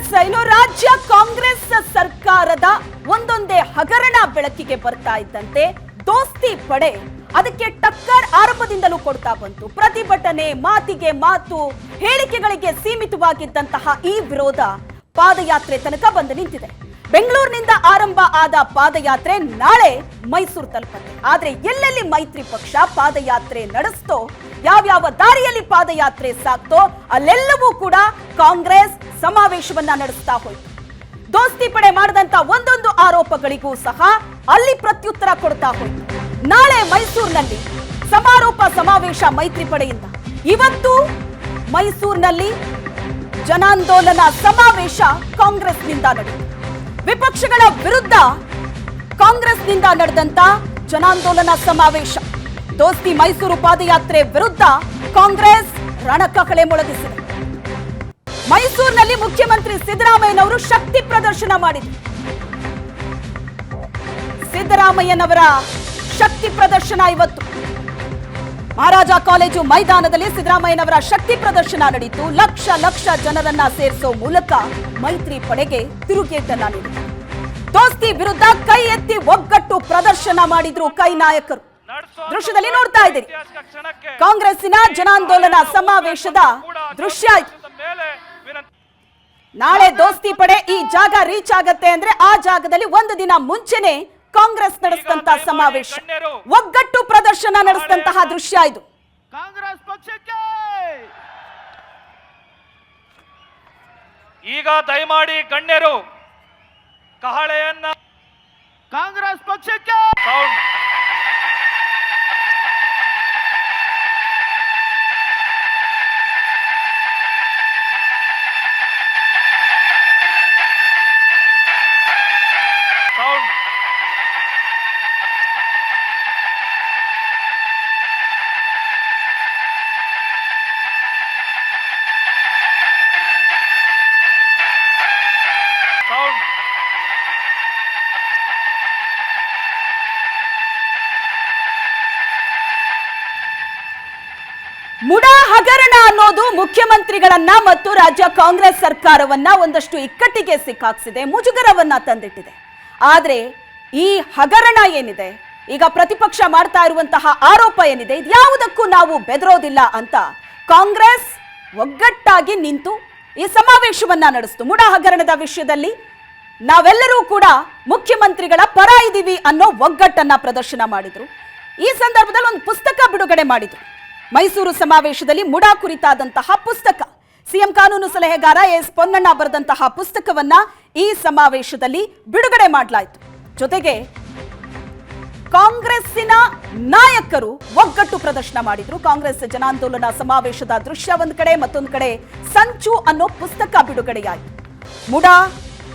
S ಇನ್ನು ರಾಜ್ಯ ಕಾಂಗ್ರೆಸ್ ಸರ್ಕಾರದ ಒಂದೊಂದೇ ಹಗರಣ ಬೆಳಕಿಗೆ ಬರ್ತಾ ಇದ್ದಂತೆ ದೋಸ್ತಿ ಪಡೆ ಅದಕ್ಕೆ ಟಕ್ಕರ್ ಆರಂಭದಿಂದಲೂ ಕೊಡ್ತಾ ಬಂತು. ಪ್ರತಿಭಟನೆ, ಮಾತಿಗೆ ಮಾತು, ಹೇಳಿಕೆಗಳಿಗೆ ಸೀಮಿತವಾಗಿದ್ದಂತಹ ಈ ವಿರೋಧ ಪಾದಯಾತ್ರೆ ತನಕ ಬಂದು ನಿಂತಿದೆ. ಬೆಂಗಳೂರಿನಿಂದ ಆರಂಭ ಆದ ಪಾದಯಾತ್ರೆ ನಾಳೆ ಮೈಸೂರು ತಲುಪತ್ತೆ. ಆದ್ರೆ ಎಲ್ಲೆಲ್ಲಿ ಮೈತ್ರಿ ಪಕ್ಷ ಪಾದಯಾತ್ರೆ ನಡೆಸ್ತೋ, ಯಾವ್ಯಾವ ದಾರಿಯಲ್ಲಿ ಪಾದಯಾತ್ರೆ ಸಾಕ್ತೋ, ಅಲ್ಲೆಲ್ಲವೂ ಕೂಡ ಕಾಂಗ್ರೆಸ್ ಸಮಾವೇಶವನ್ನ ನಡೆಸ್ತಾ ಹೋಯ್ತು. ದೋಸ್ತಿ ಪಡೆ ಮಾಡಿದಂತ ಒಂದೊಂದು ಆರೋಪಗಳಿಗೂ ಸಹ ಅಲ್ಲಿ ಪ್ರತ್ಯುತ್ತರ ಕೊಡ್ತಾ ಹೋಯ್ತು. ನಾಳೆ ಮೈಸೂರಿನಲ್ಲಿ ಸಮಾರೋಪ ಸಮಾವೇಶ ಮೈತ್ರಿ ಪಡೆಯಿಂದ. ಇವತ್ತು ಮೈಸೂರಿನಲ್ಲಿ ಜನಾಂದೋಲನ ಸಮಾವೇಶ ಕಾಂಗ್ರೆಸ್ನಿಂದ ನಡೆಯಿತು. ವಿಪಕ್ಷಗಳ ವಿರುದ್ಧ ಕಾಂಗ್ರೆಸ್ನಿಂದ ನಡೆದಂತ ಜನಾಂದೋಲನ ಸಮಾವೇಶ. ದೋಸ್ತಿ ಮೈಸೂರು ಪಾದಯಾತ್ರೆ ವಿರುದ್ಧ ಕಾಂಗ್ರೆಸ್ ರಣಕಹಳೆ ಮೊಳಗಿಸಿದೆ. ಮೈಸೂರಿನಲ್ಲಿ ಮುಖ್ಯಮಂತ್ರಿ ಸಿದ್ದರಾಮಯ್ಯನವರು ಶಕ್ತಿ ಪ್ರದರ್ಶನ ಮಾಡಿದ್ರು. ಸಿದ್ದರಾಮಯ್ಯನವರ ಶಕ್ತಿ ಪ್ರದರ್ಶನ ಇವತ್ತು. ಮಹಾರಾಜ ಕಾಲೇಜು ಮೈದಾನದಲ್ಲಿ ಸಿದ್ದರಾಮಯ್ಯನವರ ಶಕ್ತಿ ಪ್ರದರ್ಶನ ನಡೆಯಿತು ಲಕ್ಷ ಲಕ್ಷ ಜನರನ್ನ ಸೇರಿಸೋ ಮೂಲಕ ಮೈತ್ರಿ ಪಡೆಗೆ ತಿರುಗೇಟನ್ನ ನೀಡಿತು ದೋಸ್ತಿ ವಿರುದ್ಧ ಕೈ ಎತ್ತಿ ಒಗ್ಗಟ್ಟು ಪ್ರದರ್ಶನ ಮಾಡಿದ್ರು ಕೈ ನಾಯಕರು. ದೃಶ್ಯದಲ್ಲಿ ನೋಡ್ತಾ ಇದ್ದೀರಿ. ಕಾಂಗ್ರೆಸ್ಸಿನ ಜನಾಂದೋಲನ ಸಮಾವೇಶದ ದೃಶ್ಯ ನಾಳೆ ದೋಸ್ತಿ ಪಡೆ ಈ ಜಾಗ ರೀಚ್ ಆಗತ್ತೆ ಅಂದ್ರೆ ಆ ಜಾಗದಲ್ಲಿ ಒಂದು ದಿನ ಮುಂಚೆನೆ ಕಾಂಗ್ರೆಸ್ ನಡೆಸಿದಂತ ಸಮಾವೇಶ. ಒಗ್ಗಟ್ಟು ಪ್ರದರ್ಶನ ನಡೆಸಿದಂತಹ ದೃಶ್ಯ ಇದು. ಕಾಂಗ್ರೆಸ್ ಪಕ್ಷಕ್ಕೆ. ಈಗ ದಯಮಾಡಿ ಗಣ್ಯರು ಕಹಳೆಯನ್ನ ಕಾಂಗ್ರೆಸ್ ಪಕ್ಷಕ್ಕೆ. ಮುಡ ಹಗರಣ ಅನ್ನೋದು ಮುಖ್ಯಮಂತ್ರಿಗಳನ್ನ ಮತ್ತು ರಾಜ್ಯ ಕಾಂಗ್ರೆಸ್ ಸರ್ಕಾರವನ್ನ ಒಂದಷ್ಟು ಇಕ್ಕಟ್ಟಿಗೆ ಸಿಕ್ಕಾಕ್ಸಿದೆ, ಮುಜುಗರವನ್ನ ತಂದಿಟ್ಟಿದೆ. ಆದ್ರೆ ಈ ಹಗರಣ ಏನಿದೆ? ಈಗ ಪ್ರತಿಪಕ್ಷ ಮಾಡ್ತಾ ಇರುವಂತಹ ಆರೋಪ ಏನಿದೆ? ಇದ್ಯಾವುದಕ್ಕೂ ನಾವು ಬೆದರೋದಿಲ್ಲ ಅಂತ ಕಾಂಗ್ರೆಸ್ ಒಗ್ಗಟ್ಟಾಗಿ ನಿಂತು ಈ ಸಮಾವೇಶವನ್ನ ನಡೆಸಿತು. ಮುಡ ಹಗರಣದ ವಿಷಯದಲ್ಲಿ ನಾವೆಲ್ಲರೂ ಕೂಡ ಮುಖ್ಯಮಂತ್ರಿಗಳ ಪರ ಇದ್ದೀವಿ ಅನ್ನೋ ಒಗ್ಗಟ್ಟನ್ನ ಪ್ರದರ್ಶನ ಮಾಡಿದ್ರು. ಈ ಸಂದರ್ಭದಲ್ಲಿ ಒಂದು ಪುಸ್ತಕ ಬಿಡುಗಡೆ ಮಾಡಿದ್ರು. ಮೈಸೂರು ಸಮಾವೇಶದಲ್ಲಿ ಮುಡಾ ಕುರಿತಾದಂತಹ ಪುಸ್ತಕ. ಸಿಎಂ ಕಾನೂನು ಸಲಹೆಗಾರ ಎಸ್. ಪೊನ್ನಣ್ಣ ಬರೆದಂತಹ ಪುಸ್ತಕವನ್ನ ಈ ಸಮಾವೇಶದಲ್ಲಿ ಬಿಡುಗಡೆ ಮಾಡಲಾಯಿತು. ಜೊತೆಗೆ ಕಾಂಗ್ರೆಸ್ಸಿನ ನಾಯಕರು ಒಗ್ಗಟ್ಟು ಪ್ರದರ್ಶನ ಮಾಡಿದ್ರು. ಕಾಂಗ್ರೆಸ್ ಜನಾಂದೋಲನ ಸಮಾವೇಶದ ದೃಶ್ಯ ಒಂದ್ ಕಡೆ, ಮತ್ತೊಂದು ಕಡೆ ಸಂಚು ಅನ್ನೋ ಪುಸ್ತಕ ಬಿಡುಗಡೆಯಾಯಿತು. ಮುಡಾ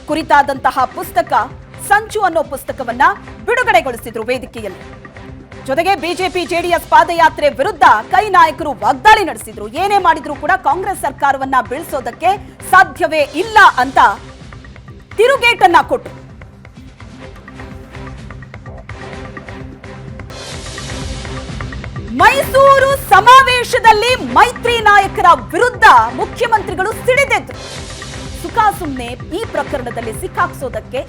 ಕುರಿತಾದಂತಹ ಪುಸ್ತಕ ಸಂಚು ಅನ್ನೋ ಪುಸ್ತಕವನ್ನ ಬಿಡುಗಡೆಗೊಳಿಸಿದ್ರು ವೇದಿಕೆಯಲ್ಲಿ. ಜೊತೆಗೆ ಬಿಜೆಪಿ ಜೆಡಿಎಸ್ ಪಾದಯಾತ್ರೆ ವಿರುದ್ಧ ಕೈ ನಾಯಕರು ವಾಗ್ದಾಳಿ ನಡೆಸಿದ್ರು. ಏನೇ ಮಾಡಿದ್ರು ಕೂಡ ಕಾಂಗ್ರೆಸ್ ಸರ್ಕಾರವನ್ನ ಬೀಳಿಸೋದಕ್ಕೆ ಸಾಧ್ಯವೇ ಇಲ್ಲ ಅಂತ ತಿರುಗೇಟನ್ನ ಕೊಟ್ಟು ಮೈಸೂರು ಸಮಾವೇಶದಲ್ಲಿ ಮೈತ್ರಿ ನಾಯಕರ ವಿರುದ್ಧ ಮುಖ್ಯಮಂತ್ರಿಗಳು ಸಿಡಿದೆದ್ರು. ಸುಖಾಸುಮ್ನೆ ಈ ಪ್ರಕರಣದಲ್ಲಿ ಸಿಕ್ಕಾಕ್ಸೋದಕ್ಕೆ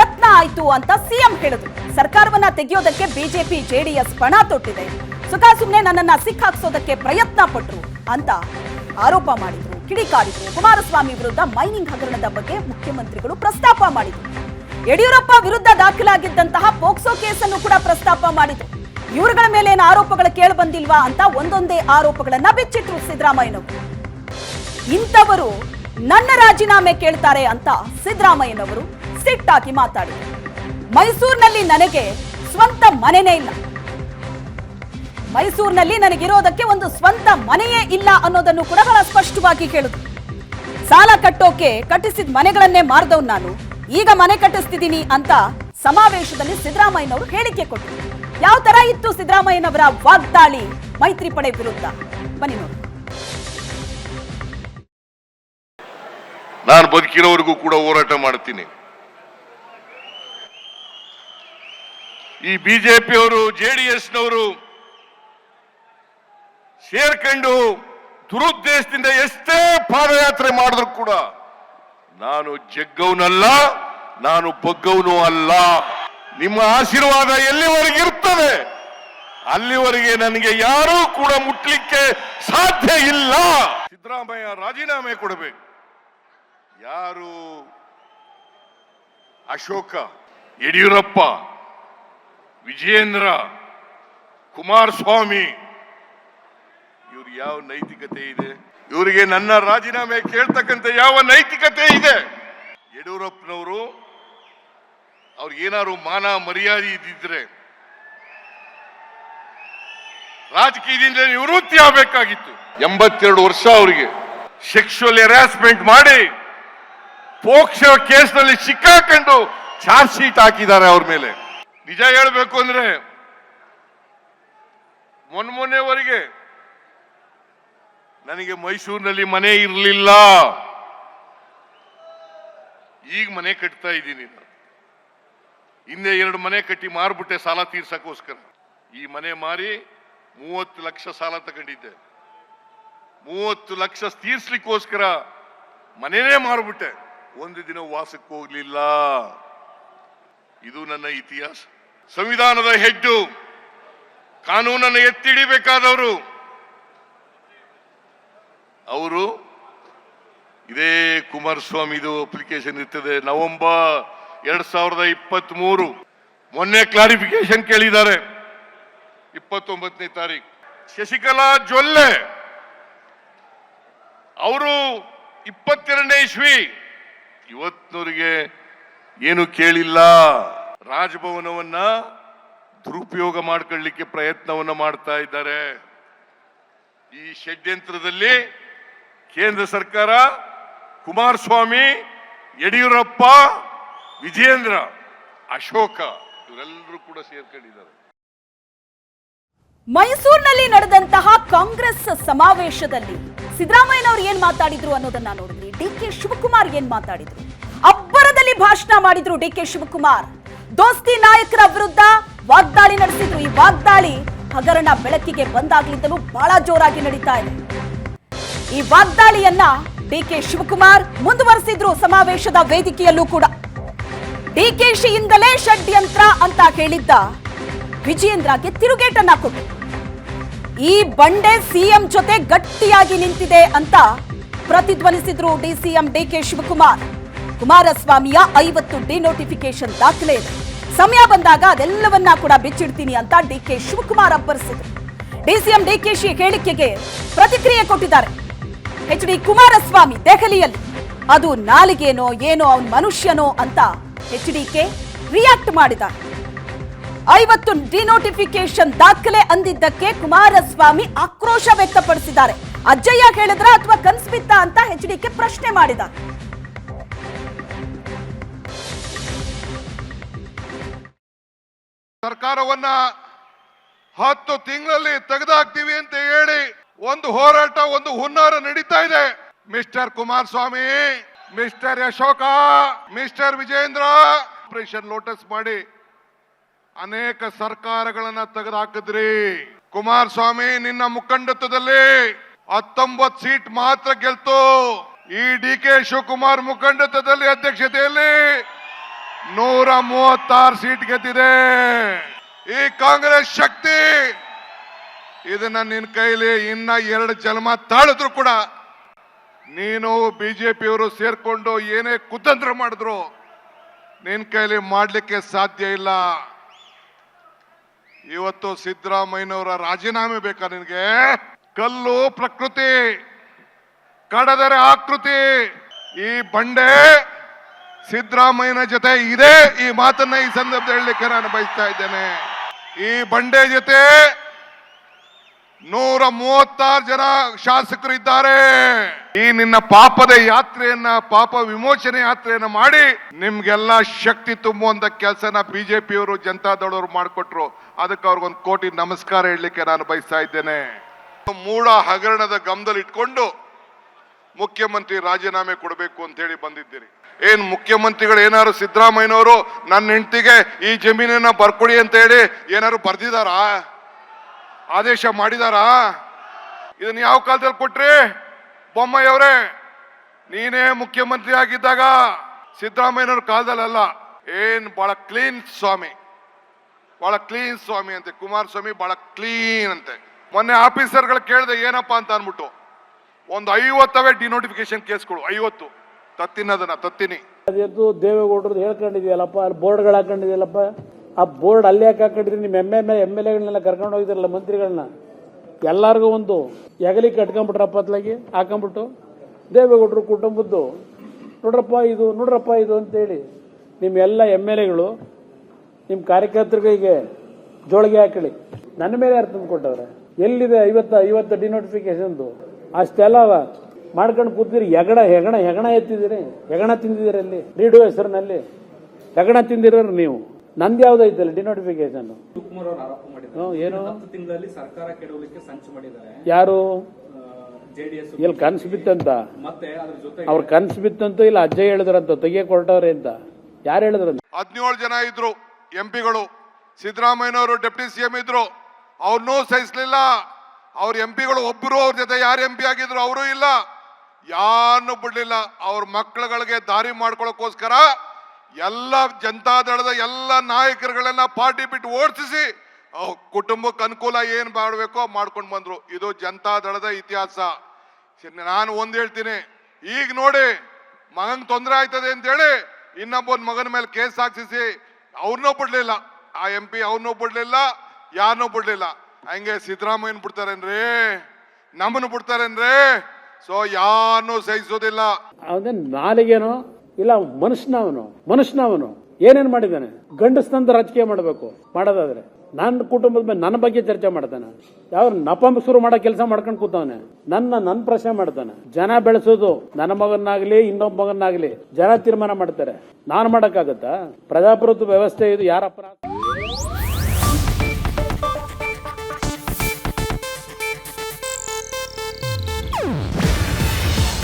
ಯತ್ನ ಆಯ್ತು ಅಂತ ಸಿಎಂ ಹೇಳಿದ್ರು. ಸರ್ಕಾರವನ್ನ ತೆಗೆಯೋದಕ್ಕೆ ಬಿಜೆಪಿ, ಜೆಡಿಎಸ್ ಪಣ ತೊಟ್ಟಿದೆ. ಸುಖ ಸುಮ್ಮನೆ ನನ್ನನ್ನ ಸಿಕ್ಕಾಕ್ಸೋದಕ್ಕೆ ಪ್ರಯತ್ನ ಪಟ್ರು ಅಂತ ಆರೋಪ ಮಾಡಿದ್ರು. ಕಿಡಿಕಾರಿದ್ರು. ಕುಮಾರಸ್ವಾಮಿ ವಿರುದ್ಧ ಮೈನಿಂಗ್ ಹಗರಣದ ಬಗ್ಗೆ ಮುಖ್ಯಮಂತ್ರಿಗಳು ಪ್ರಸ್ತಾಪ ಮಾಡಿದ್ರು. ಯಡಿಯೂರಪ್ಪ ವಿರುದ್ಧ ದಾಖಲಾಗಿದ್ದಂತಹ ಪೋಕ್ಸೋ ಕೇಸನ್ನು ಕೂಡ ಪ್ರಸ್ತಾಪ ಮಾಡಿದ್ರು. ಇವರುಗಳ ಮೇಲೆ ಏನು ಆರೋಪಗಳು ಕೇಳಿ ಬಂದಿಲ್ವಾ ಅಂತ ಒಂದೊಂದೇ ಆರೋಪಗಳನ್ನ ಬಿಚ್ಚಿಟ್ರು ಸಿದ್ದರಾಮಯ್ಯನವರು. ಇಂಥವರು ನನ್ನ ರಾಜೀನಾಮೆ ಕೇಳ್ತಾರೆ ಅಂತ ಸಿದ್ದರಾಮಯ್ಯನವರು ಸಿಟ್ಟಾಗಿ ಮಾತಾಡಿ ಮೈಸೂರಿನಲ್ಲಿ ನನಗೆ ಸ್ವಂತ ಮನೆನೇ ಇಲ್ಲ. ಮೈಸೂರಿನಲ್ಲಿ ನನಗಿರೋದಕ್ಕೆ ಒಂದು ಸ್ವಂತ ಮನೆಯೇ ಇಲ್ಲ ಅನ್ನೋದನ್ನು ಕೂಡ ಬಹಳ ಸ್ಪಷ್ಟವಾಗಿ ಕೇಳುದು. ಸಾಲ ಕಟ್ಟೋಕೆ ಕಟ್ಟಿಸಿದ ಮನೆಗಳನ್ನೇ ಮಾರ್ದವ್ ನಾನು. ಈಗ ಮನೆ ಕಟ್ಟಿಸ್ತಿದ್ದೀನಿ ಅಂತ ಸಮಾವೇಶದಲ್ಲಿ ಸಿದ್ದರಾಮಯ್ಯನವರು ಹೇಳಿಕೆ ಕೊಟ್ಟರು. ಯಾವ ತರ ಇತ್ತು ಸಿದ್ದರಾಮಯ್ಯನವರ ವಾಗ್ದಾಳಿ ಮೈತ್ರಿ ಪಡೆ ವಿರುದ್ಧ? ಬನ್ನಿ ನೋಡಿ. ನಾನು ಬದುಕಿರೋವರೆಗೂ ಕೂಡ ಹೋರಾಟ ಮಾಡ್ತೀನಿ. ಈ ಬಿಜೆಪಿಯವರು, ಜೆ ಡಿ ಎಸ್ನವರು ಸೇರ್ಕೊಂಡು ದುರುದ್ದೇಶದಿಂದ ಎಷ್ಟೇ ಪಾದಯಾತ್ರೆ ಮಾಡಿದ್ರು ಕೂಡ ನಾನು ಜಗ್ಗವನಲ್ಲ, ನಾನು ಬಗ್ಗವನು ಅಲ್ಲ. ನಿಮ್ಮ ಆಶೀರ್ವಾದ ಎಲ್ಲಿವರೆಗೆ ಇರ್ತದೆ, ಅಲ್ಲಿವರೆಗೆ ನನಗೆ ಯಾರೂ ಕೂಡ ಮುಟ್ಲಿಕ್ಕೆ ಸಾಧ್ಯ ಇಲ್ಲ. ಸಿದ್ದರಾಮಯ್ಯ ರಾಜೀನಾಮೆ ಕೊಡಬೇಕು. ಯಾರು? ಅಶೋಕ. ಯಡಿಯೂರಪ್ಪ. ವಿಜಯೇಂದ್ರ ಕುಮಾರಸ್ವಾಮಿ. ಇವ್ರು ಯಾವ ನೈತಿಕತೆ ಇದೆ? ಇವರಿಗೆ ನನ್ನ ರಾಜೀನಾಮೆ ಕೇಳ್ತಕ್ಕಂಥ ಯಾವ ನೈತಿಕತೆ ಇದೆ? ಯಡಿಯೂರಪ್ಪನವರು ಅವ್ರಿಗೆ ಏನಾದ್ರು ಮಾನ ಮರ್ಯಾದೆ ಇದ್ದಿದ್ರೆ ರಾಜಕೀಯದಿಂದ ನಿವೃತ್ತಿ ಆಗಬೇಕಾಗಿತ್ತು. ಎಂಬತ್ತೆರಡು ವರ್ಷ ಅವರಿಗೆ. ಸೆಕ್ಷುವಲ್ ಹೆರಾಸ್ಮೆಂಟ್ ಮಾಡಿ ಪೋಕ್ಸೋ ಕೇಸ್ನಲ್ಲಿ ಸಿಕ್ಕಾಕೊಂಡು ಚಾರ್ಜ್ ಶೀಟ್ ಹಾಕಿದ್ದಾರೆ ಅವ್ರ ಮೇಲೆ. ನಿಜ ಹೇಳಬೇಕು ಅಂದ್ರೆ ಮೊನ್ಮೊನ್ನೆವರೆಗೆ ನನಗೆ ಮೈಸೂರಿನಲ್ಲಿ ಮನೆ ಇರಲಿಲ್ಲ. ಈಗ ಮನೆ ಕಟ್ತಾ ಇದ್ದೀನಿ ನಾನು. ಹಿಂದೆ ಎರಡು ಮನೆ ಕಟ್ಟಿ ಮಾರ್ಬಿಟ್ಟೆ ಸಾಲ ತೀರ್ಸಕ್ಕೋಸ್ಕರ. ಈ ಮನೆ ಮಾರಿ ಮೂವತ್ತು ಲಕ್ಷ ಸಾಲ ತಗೊಂಡಿದ್ದೆ. ಮೂವತ್ತು ಲಕ್ಷ ತೀರ್ಸ್ಲಿಕ್ಕೋಸ್ಕರ ಮನೆನೇ ಮಾರ್ಬಿಟ್ಟೆ. ಒಂದು ದಿನ ವಾಸಕ್ಕೆ ಹೋಗ್ಲಿಲ್ಲ. ಇತಿಹಾಸ. ಸಂವಿಧಾನದ ಹೆಡ್ಡು. ಕಾನೂನನ್ನು ಎತ್ತಿಡಿಬೇಕಾದವರು ಅವರು ಇದೇ ಕುಮಾರಸ್ವಾಮಿದು ಅಪ್ಲಿಕೇಶನ್ ಇರ್ತದೆ. ನವೆಂಬರ್ ಎರಡ್ ಸಾವಿರದ ಇಪ್ಪತ್ತ್ ಮೂರು ಮೊನ್ನೆ ಕ್ಲಾರಿಫಿಕೇಶನ್ ಕೇಳಿದ್ದಾರೆ. ಇಪ್ಪತ್ತೊಂಬತ್ತನೇ ತಾರೀಕು ಶಶಿಕಲಾ ಜೊಲ್ಲೆ. ಅವರು ಇಪ್ಪತ್ತೆರಡನೇ ಇಸ್ವಿ. ಇವತ್ತಿನವರಿಗೆ ಏನು ಕೇಳಿಲ್ಲ. ರಾಜಭವನವನ್ನ ದುರುಪಯೋಗ ಮಾಡ್ಕೊಳ್ಳಿಕ್ಕೆ ಪ್ರಯತ್ನವನ್ನ ಮಾಡ್ತಾ ಇದ್ದಾರೆ. ಈ ಷಡ್ಯಂತ್ರದಲ್ಲಿ ಕೇಂದ್ರ ಸರ್ಕಾರ, ಕುಮಾರಸ್ವಾಮಿ, ಯಡಿಯೂರಪ್ಪ ವಿಜೇಂದ್ರ ಅಶೋಕ ಇವರೆಲ್ಲರೂ ಕೂಡ ಸೇರ್ಕೊಂಡಿದ್ದಾರೆ. ಮೈಸೂರಿನಲ್ಲಿ ನಡೆದಂತಹ ಕಾಂಗ್ರೆಸ್ ಸಮಾವೇಶದಲ್ಲಿ ಸಿದ್ದರಾಮಯ್ಯನವರು ಏನ್ ಮಾತಾಡಿದ್ರು ಅನ್ನೋದನ್ನ ನೋಡಿದ್ರಿ ಡಿ ಕೆ ಶಿವಕುಮಾರ್ ಏನ್ ಮಾತಾಡಿದ್ರು. ಅಬ್ಬರದಲ್ಲಿ ಭಾಷಣ ಮಾಡಿದ್ರು ಡಿ ಕೆ ಶಿವಕುಮಾರ್. ದೋಸ್ತಿ ನಾಯಕರ ವಿರುದ್ಧ ವಾಗ್ದಾಳಿ ನಡೆಸಿದ್ರು. ಈ ವಾಗ್ದಾಳಿ ಹಗರಣ ಬೆಳಕಿಗೆ ಬಂದಾಗ್ಲಿಂದಲೂ ಬಹಳ ಜೋರಾಗಿ ನಡೀತಾ ಇದೆ. ಈ ವಾಗ್ದಾಳಿಯನ್ನ ಡಿ ಕೆ ಶಿವಕುಮಾರ್ ಮುಂದುವರೆಸಿದ್ರು ಸಮಾವೇಶದ ವೇದಿಕೆಯಲ್ಲೂ ಕೂಡ. ಡಿ ಕೆ ಶಿಯಿಂದಲೇ ಷಡ್ಯಂತ್ರ ಅಂತ ಹೇಳಿದ್ದ ವಿಜಯೇಂದ್ರಗೆ ತಿರುಗೇಟನ್ನ ಕೊಟ್ಟು ಈ ಬಂಡೆ ಸಿಎಂ ಜೊತೆ ಗಟ್ಟಿಯಾಗಿ ನಿಂತಿದೆ ಅಂತ ಪ್ರತಿಧ್ವನಿಸಿದ್ರು ಡಿಸಿಎಂ ಡಿಕೆ ಶಿವಕುಮಾರ್. ಕುಮಾರಸ್ವಾಮಿಯ ಐವತ್ತು ಡಿನೋಟಿಫಿಕೇಶನ್ ದಾಖಲೆ ಇದೆ. ಸಮಯ ಬಂದಾಗ ಅದೆಲ್ಲವನ್ನ ಕೂಡ ಬಿಚ್ಚಿಡ್ತೀನಿ ಅಂತ ಡಿ ಕೆ ಶಿವಕುಮಾರ್ ಅಬ್ಬರಿಸಿದ್ರು. ಡಿಸಿಎಂ ಶಿ ಹೇಳಿಕೆಗೆ ಪ್ರತಿಕ್ರಿಯೆ ಕೊಟ್ಟಿದ್ದಾರೆ. ಎಚ್ ಡಿ ಕುಮಾರಸ್ವಾಮಿ ದೆಹಲಿಯಲ್ಲಿ. ಅದು ನಾಲಿಗೇನೋ ಏನೋ ಅವನ್ ಮನುಷ್ಯನೋ ಅಂತ ಎಚ್ ಡಿಕೆ ರಿಯಾಕ್ಟ್ ಮಾಡಿದ್ದಾರೆ. ಐವತ್ತು ಡಿನೋಟಿಫಿಕೇಶನ್ ದಾಖಲೆ ಅಂದಿದ್ದಕ್ಕೆ ಕುಮಾರಸ್ವಾಮಿ ಆಕ್ರೋಶ ವ್ಯಕ್ತಪಡಿಸಿದ್ದಾರೆ. ಅಜ್ಜಯ್ಯ ಹೇಳಿದ್ರ ಅಥವಾ ಕನ್ಸ್ಬಿತ್ತ ಅಂತ ಎಚ್ ಡಿಕೆ ಪ್ರಶ್ನೆ ಮಾಡಿದ್ದಾರೆ. ಸರ್ಕಾರವನ್ನ ಹತ್ತು ತಿಂಗಳಲ್ಲಿ ತೆಗೆದಾಕ್ತೀವಿ ಅಂತ ಹೇಳಿ ಒಂದು ಹೋರಾಟ, ಒಂದು ಹುನ್ನಾರ ನಡೀತಾ ಇದೆ. Mister Kumaraswamy, mister Ashoka mister Vijayendra, operation lotus ಮಾಡಿ ಅನೇಕ ಸರ್ಕಾರಗಳನ್ನ ತೆಗೆದಾಕಿದ್ರಿ. ಕುಮಾರಸ್ವಾಮಿ, ನಿನ್ನ ಮುಖಂಡತ್ವದಲ್ಲಿ ಹತ್ತೊಂಬತ್ತು ಸೀಟ್ ಮಾತ್ರ ಗೆಲ್ತು. ಈ ಡಿ ಕೆ ಶಿವಕುಮಾರ್ ಮುಖಂಡತ್ವದಲ್ಲಿ ಅಧ್ಯಕ್ಷತೆಯಲ್ಲಿ ನೂರ ಮೂವತ್ತಾರು ಸೀಟ್ ಗೆದ್ದಿದೆ. ಈ ಕಾಂಗ್ರೆಸ್ ಶಕ್ತಿ, ಇದನ್ನ ನಿನ್ ಕೈಲಿ ಇನ್ನ ಎರಡು ಜನ್ಮ ತಾಳಿದ್ರು ಕೂಡ ನೀನು ಬಿಜೆಪಿಯವರು ಸೇರ್ಕೊಂಡು ಏನೇ ಕುತಂತ್ರ ಮಾಡಿದ್ರು ನಿನ್ ಕೈಲಿ ಮಾಡ್ಲಿಕ್ಕೆ ಸಾಧ್ಯ ಇಲ್ಲ. ಇವತ್ತು ಸಿದ್ದರಾಮಯ್ಯನವರ ರಾಜೀನಾಮೆ ಬೇಕಾ ನಿನಗೆ? ಕಲ್ಲು ಪ್ರಕೃತಿ, ಕಡದರೆ ಆಕೃತಿ, ಈ ಬಂಡೆ ಸಿದ್ದರಾಮಯ್ಯನ ಜೊತೆ ಇದೆ ಈ ಮಾತನ್ನ ಈ ಸಂದರ್ಭದಲ್ಲಿ ಹೇಳಲಿಕ್ಕೆ ನಾನು ಬಯಸ್ತಾ ಇದ್ದೇನೆ. ಈ ಬಂಡೆ ಜೊತೆ ನೂರ ಮೂವತ್ತಾರು ಜನ ಶಾಸಕರು ಇದ್ದಾರೆ. ಈ ನಿನ್ನ ಪಾಪದ ಯಾತ್ರೆಯನ್ನ, ಪಾಪ ವಿಮೋಚನೆ ಯಾತ್ರೆಯನ್ನ ಮಾಡಿ ನಿಮ್ಗೆಲ್ಲ ಶಕ್ತಿ ತುಂಬುವಂತ ಕೆಲಸನ ಬಿಜೆಪಿಯವರು, ಜನತಾದಳವರು ಮಾಡಿಕೊಟ್ರು. ಅದಕ್ಕೆ ಅವ್ರಿಗೊಂದು ಕೋಟಿ ನಮಸ್ಕಾರ ಹೇಳಲಿಕ್ಕೆ ನಾನು ಬಯಸ್ತಾ ಇದ್ದೇನೆ. ಮೂಡ ಹಗರಣದ ಗಮದಲ್ಲಿ ಇಟ್ಕೊಂಡು ಮುಖ್ಯಮಂತ್ರಿ ರಾಜೀನಾಮೆ ಕೊಡಬೇಕು ಅಂತ ಹೇಳಿ ಬಂದಿದ್ದೀರಿ. ಏನ್ ಮುಖ್ಯಮಂತ್ರಿಗಳು ಏನಾದ್ರು ಸಿದ್ದರಾಮಯ್ಯನವರು ನನ್ನ ಹೆಂಡತಿಗೆ ಈ ಜಮೀನನ್ನ ಬರ್ಕೊಡಿ ಅಂತ ಹೇಳಿ ಏನಾದ್ರು ಬರ್ದಿದಾರಾ? ಆದೇಶ ಮಾಡಿದಾರಾ? ಇದನ್ನ ಯಾವ ಕಾಲದಲ್ಲಿ ಕೊಟ್ರಿ? ಬೊಮ್ಮಯ್ಯವರೇ ನೀನೇ ಮುಖ್ಯಮಂತ್ರಿ ಆಗಿದ್ದಾಗ ಸಿದ್ದರಾಮಯ್ಯನವ್ರ ಕಾಲದಲ್ಲ ಏನ್ ಬಹಳ ಕ್ಲೀನ್ ಸ್ವಾಮಿ. ಬಹಳ ಕ್ಲೀನ್ ಸ್ವಾಮಿ ಅಂತೆ. ಕುಮಾರಸ್ವಾಮಿ ಬಹಳ ಕ್ಲೀನ್ ಅಂತೆ. ಮೊನ್ನೆ ಆಫೀಸರ್ಗಳು ಕೇಳಿದೆ ಏನಪ್ಪಾ ಅಂತ ಅನ್ಬಿಟ್ಟು ಒಂದು ಐವತ್ತವೇ ಡಿನೋಟಿಫಿಕೇಶನ್ ಕೇಸ್ಗಳು, ಐವತ್ತು. ತತ್ತಿನದನ್ನ ತತ್ತಿನಿ. ಅದೆದ್ದು ದೇವೇಗೌಡರು ಹೇಳ್ಕೊಂಡಿದ್ಯಲ್ಲಪ್ಪ, ಅಲ್ಲಿ ಬೋರ್ಡ್ಗಳು ಹಾಕೊಂಡಿದ್ಯಲ್ಲಪ್ಪ, ಆ ಬೋರ್ಡ್ ಅಲ್ಲಿ ಯಾಕೆ ಹಾಕೊಂಡಿದ್ರಿ? ನಿಮ್ಮ ಎಂ ಎಂ ಎಂ ಎಲ್ ಎಗಳನ್ನೆಲ್ಲ ಕರ್ಕೊಂಡು ಹೋಗಿದ್ರಲ್ಲ ಮಂತ್ರಿಗಳನ್ನ? ಎಲ್ಲಾರ್ಗೂ ಒಂದು ಎಗಲಿ ಕಟ್ಕೊಂಡ್ಬಿಟ್ರಪ್ಪ ಅತ್ಲಾಗಿ, ಹಾಕೊಂಡ್ಬಿಟ್ಟು. ದೇವೇಗೌಡರು ಕುಟುಂಬದ್ದು, ನೋಡ್ರಪ್ಪ ಇದು ನೋಡ್ರಪ್ಪ ಇದು ಅಂತೇಳಿ ನಿಮ್ಮ ಎಲ್ಲ ಎಂ ಎಲ್ ಎಗಳು, ನಿಮ್ಮ ಕಾರ್ಯಕರ್ತರಿಗೆ ಜೋಳಿಗೆ ಹಾಕಳಿ ನನ್ನ ಮೇಲೆ ಯಾರು ತಂದುಕೊಟ್ಟವ್ರೆ ಎಲ್ಲಿದೆ ಐವತ್ತು ಐವತ್ತು ಡಿನೋಟಿಫಿಕೇಶನ್ದು ಅಷ್ಟೆಲ್ಲ ಮಾಡ್ಕೊಂಡು ಕೂತಿರಿ ಹೆಗಣ ಹೆಗಣ ಹೆಗಣ ಎತ್ತಿದ್ದೀರಿ ಹೆಗಣ ತಿಂದಿದ್ದೀರಿ ಅಲ್ಲಿ ರೀಡು ಹೆಸರಿನಲ್ಲಿ. ಹೆಗಣ ತಿಂದಿರೋರು ನೀವು. ನಂದು ಯಾವ್ದೈತಲ್ಲ ಡಿನೋಟಿಫಿಕೇಶನ್ ಏನು? ತಿಂಗಳಲ್ಲಿ ಸರ್ಕಾರ ಕೆಡವಲಿಕ್ಕೆ ಸಂಚು ಮಾಡಿದ್ದಾರೆ. ಯಾರು? ಜೆಡಿಎಸ್ ಎಲ್ಲಿ ಕನ್ಸು ಬಿತ್ತಂತ? ಮತ್ತೆ ಅದ್ರ ಜೊತೆ ಅವ್ರ ಕನ್ಸು ಬಿತ್ತಂತ ಇಲ್ಲ ಅಜ್ಜ ಹೇಳಿದ್ರಂತ ತೆಗಿಯಕ್ ಕೊರಟವ್ರೆ ಅಂತ. ಯಾರು ಹೇಳಿದ್ರಂತ ಹದಿನೇಳು ಜನ ಇದ್ರು ಎಂ ಪಿಗಳು ಸಿದ್ದರಾಮಯ್ಯನವರು ಡೆಪ್ಟಿ ಸಿಎಂ ಇದ್ರು. ಅವ್ರನ್ನೂ ಸಹಿಸಲಿಲ್ಲ ಅವ್ರ ಎಂ ಪಿಗಳು ಒಬ್ಬರು ಅವ್ರ ಜೊತೆ ಯಾರು ಎಂಪಿ ಆಗಿದ್ರು ಅವರು ಇಲ್ಲ. ಯಾರನ್ನು ಬಿಡಲಿಲ್ಲ. ಅವ್ರ ಮಕ್ಕಳುಗಳಿಗೆ ದಾರಿ ಮಾಡ್ಕೊಳ್ಳೋಕ್ಕೋಸ್ಕರ ಎಲ್ಲ ಜನತಾದಳದ ಎಲ್ಲ ನಾಯಕರುಗಳನ್ನ ಪಾರ್ಟಿ ಬಿಟ್ಟು ಓಡಿಸಿ ಕುಟುಂಬಕ್ಕೆ ಅನುಕೂಲ ಏನು ಮಾಡಬೇಕೋ ಮಾಡ್ಕೊಂಡು ಬಂದ್ರು. ಇದು ಜನತಾದಳದ ಇತಿಹಾಸ. ನಾನು ಒಂದು ಹೇಳ್ತೀನಿ. ಈಗ ನೋಡಿ ಮಗನ್ ತೊಂದರೆ ಆಯ್ತದೆ ಅಂತೇಳಿ ಇನ್ನೊಬ್ಬೊಂದು ಮಗನ ಮೇಲೆ ಕೇಸ್ ಹಾಕ್ಸಿಸಿ ಅವ್ರನ್ನೂ ಬಿಡ್ಲಿಲ್ಲ. ಆ ಎಂ ಪಿ ಅವ್ರನ್ನೂ ಬಿಡ್ಲಿಲ್ಲ ಯಾರನ್ನೂ ಬಿಡ್ಲಿಲ್ಲ. ಹಂಗೆ ಸಿದ್ದರಾಮಯ್ಯನ ಬಿಡ್ತಾರೇನ್ರಿ? ನಮ್ಮನ್ನು ಬಿಡ್ತಾರೇನ್ರಿ? ಸೊ ಯಾರು ಸಹಿಸೋದಿಲ್ಲ ಅವನ ನಾಲಿಗೆನೋ, ಇಲ್ಲ ಮನುಷ್ಯನವನು ಮನುಷ್ಯನವನು, ಏನೇನ್ ಮಾಡಿದ್ದಾನೆ? ಗಂಡಸ್ತಂದ ರಾಜಕೀಯ ಮಾಡಬೇಕು. ಮಾಡೋದಾದ್ರೆ ನನ್ನ ಕುಟುಂಬದ ಮೇಲೆ ನನ್ನ ಬಗ್ಗೆ ಚರ್ಚೆ ಮಾಡ್ತಾನೆ. ಯಾವ ನಪಂಬ ಶುರು ಮಾಡೋ ಕೆಲಸ ಮಾಡ್ಕೊಂಡು ಕೂತವನೆ. ನನ್ನ ನನ್ನ ಪ್ರಶ್ನೆ ಮಾಡ್ತಾನೆ. ಜನ ಬೆಳೆಸೋದು ನನ್ನ ಮಗನಾಗ್ಲಿ ಇನ್ನೊಬ್ಬ ಮಗನಾಗ್ಲಿ ಜನ ತೀರ್ಮಾನ ಮಾಡ್ತಾರೆ. ನಾನು ಮಾಡಕ್ಕಾಗತ್ತಾ? ಪ್ರಜಾಪ್ರಭುತ್ವ ವ್ಯವಸ್ಥೆ ಇದು ಯಾರ ಅಪರಾಧ?